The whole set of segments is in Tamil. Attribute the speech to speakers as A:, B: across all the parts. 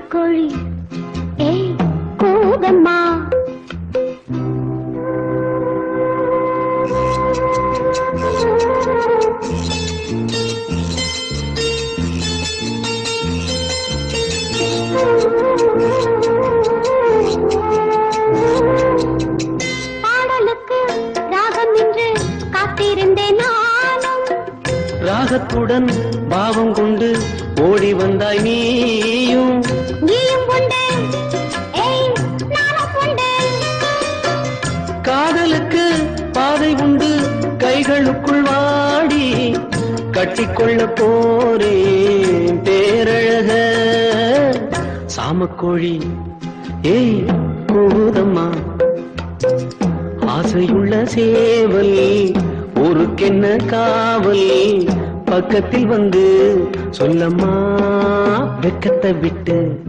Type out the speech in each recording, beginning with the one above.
A: சாமக்கோழி ஏய் கூதம்மா பாடலுக்கு ராகம் நின்று காத்திருந்தேன் நானும்.
B: ராகத்துடன் பாவம் கொண்டு ஓடி வந்தாய் நீயும். கட்டிக்கொள்ள போறேன் பேரழக. சாமக்கோழி ஏய் கூதம்மா ஆசையுள்ள சேவல் ஊருக்கென்ன காவல்? பக்கத்தில் வந்து சொல்லம்மா வெக்கத்தை விட்டு.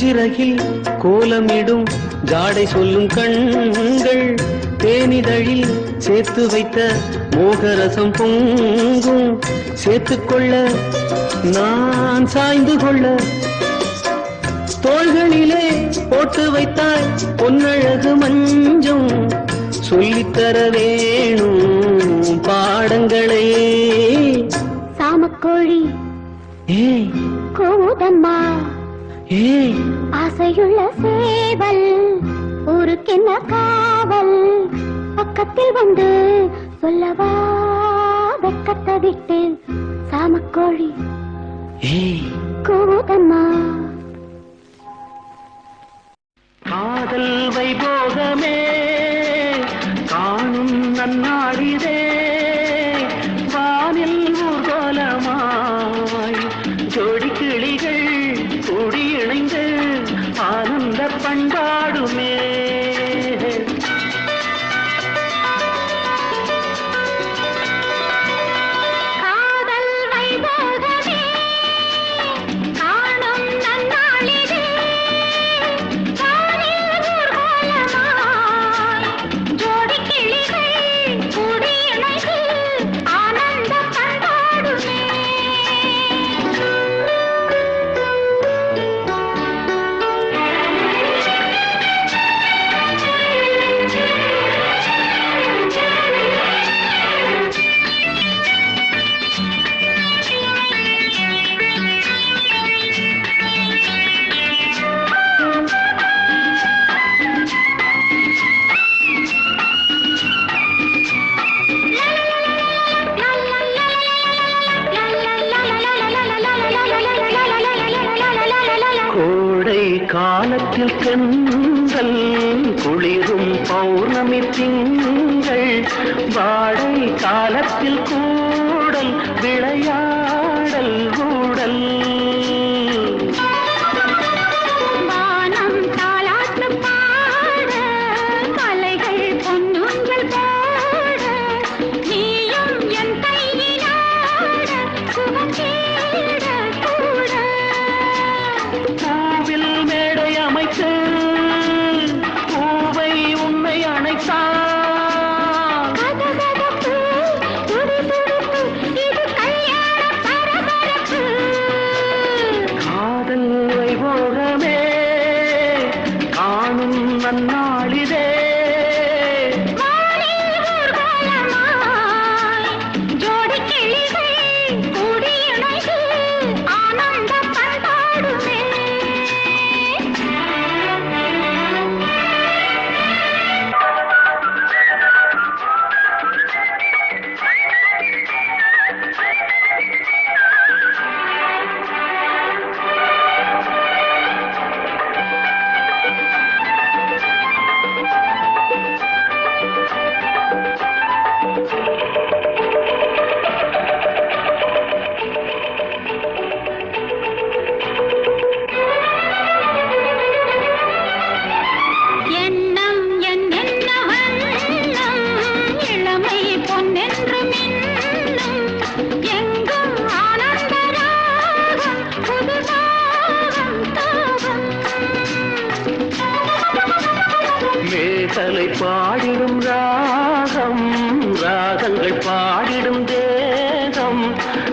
B: பூஞ்சிறகில் கோலமிடும் ஜாடை சொல்லும் கண்கள் தேனிதழில் சேர்த்து வைத்த மோகரசம் பொங்கும். சேர்த்துக்கொள்ள நான் சாய்ந்து கொள்ள தோள்களிலே போட்டு வைத்தாய் பொன்னழகு மஞ்சம். சொல்லித்தர வேணும் பாடங்களே.
A: சாமக்கோழி.
B: ஏய்.
A: கூதம்மா. ஆசையுள்ள சேவல் ஊருக்கென்ன காவல்? பக்கத்தில் வந்து சொல்லவா வெக்கத்தை விட்டு சாமக்கோழி.
B: ஏய்.
A: கூதம்மா.
B: காதல் வைபோகமே காணும் நன்னாடிதே. காலத்தில் செந்தல் குளிரும் பௌர்ணமி திங்கள் வாழை காலத்தில் கூடல் விளையாடல் கூடல்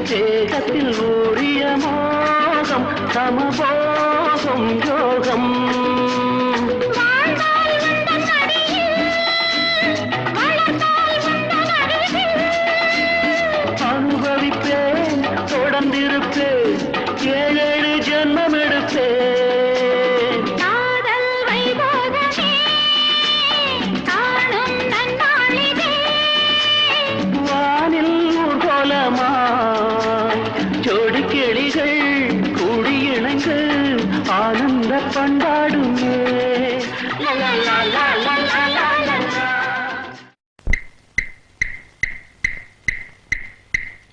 B: தேகத்தில் ஊறிய மோகம் சமபோகம் யோகம்.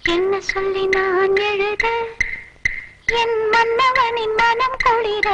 A: என்ன சொல்லி நான் எழுத? என் மன்னவனின் மனம் குளிர?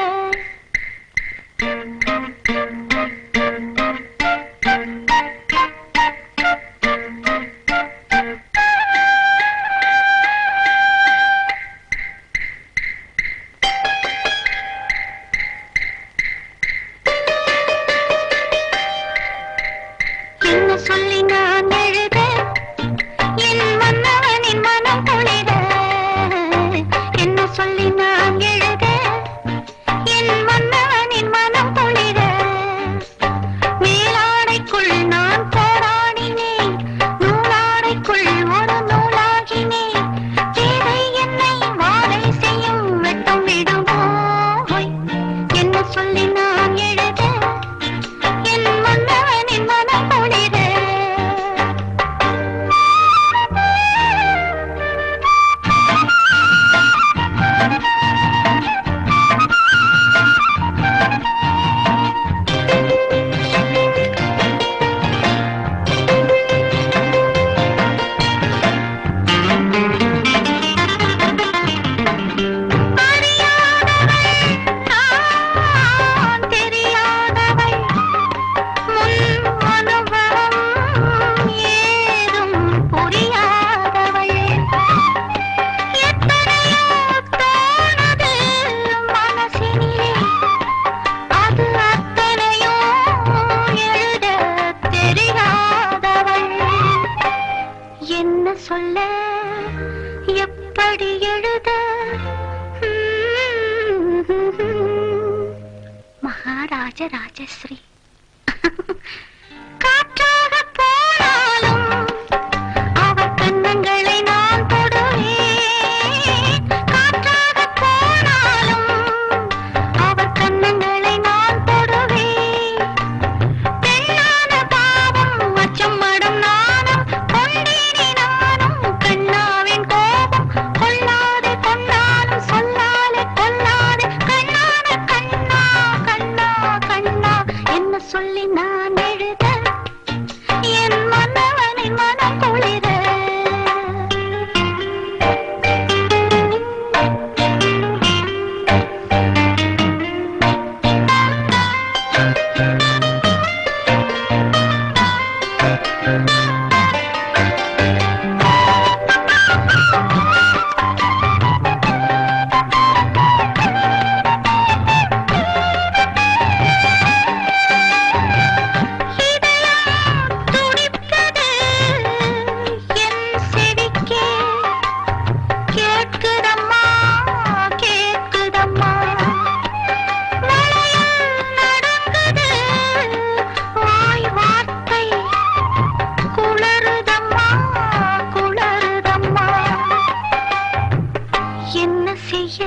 A: செய்ய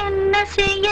A: என்ன
C: செய்ய?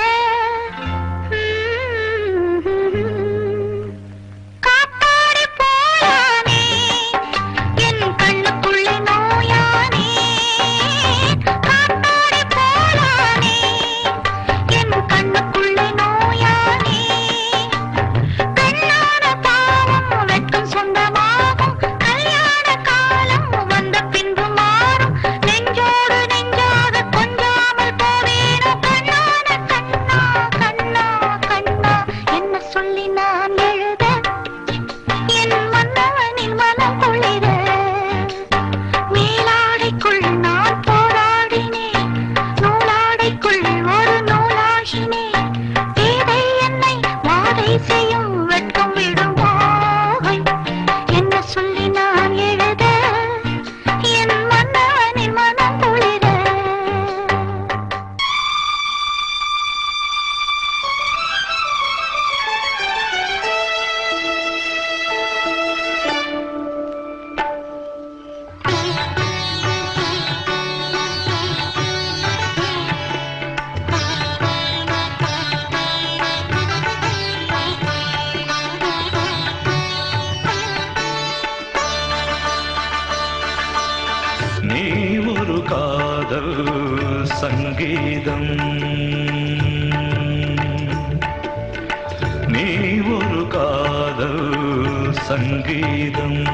C: கீதம்.
D: நீ ஒரு காதல் சங்கீதம்.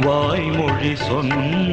D: வாய்மொழி சொன்ன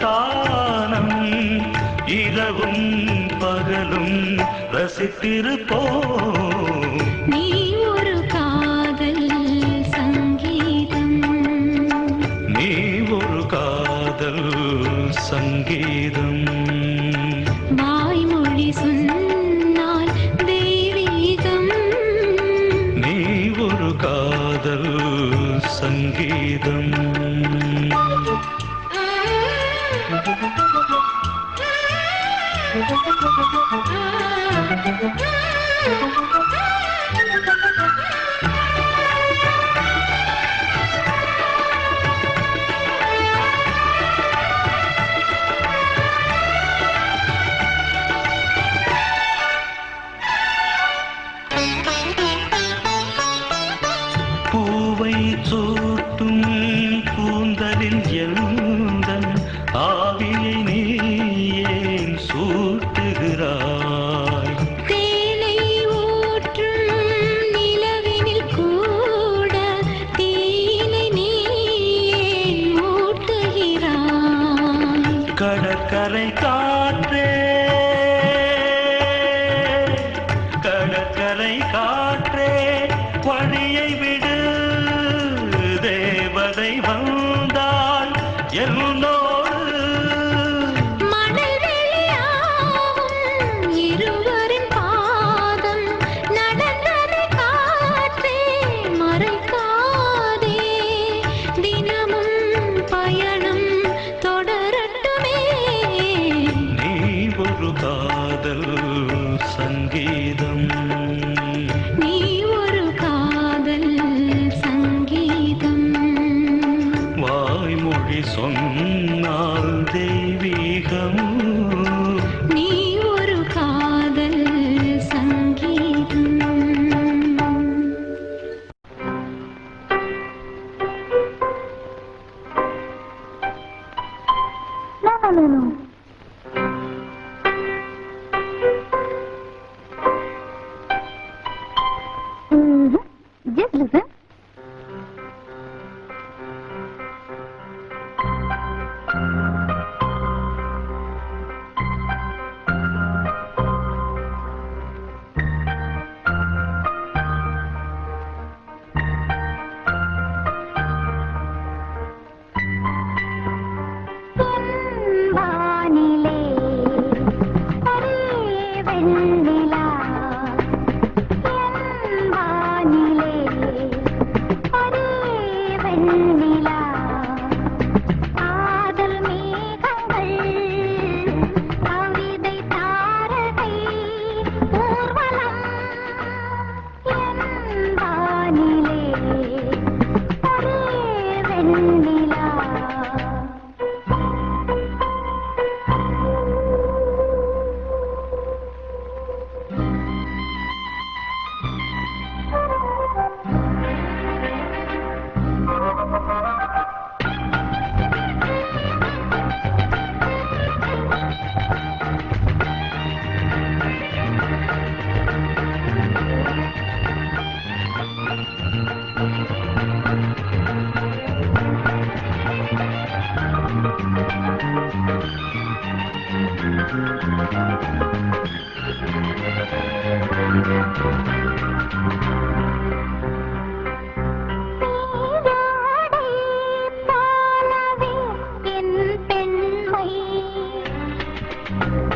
D: ரசானம் இரவும் பகலும் ரசித்திருப்போம்.
C: நீ Thank you.
D: கடலை காற்றே வழியை
C: தம் Thank you.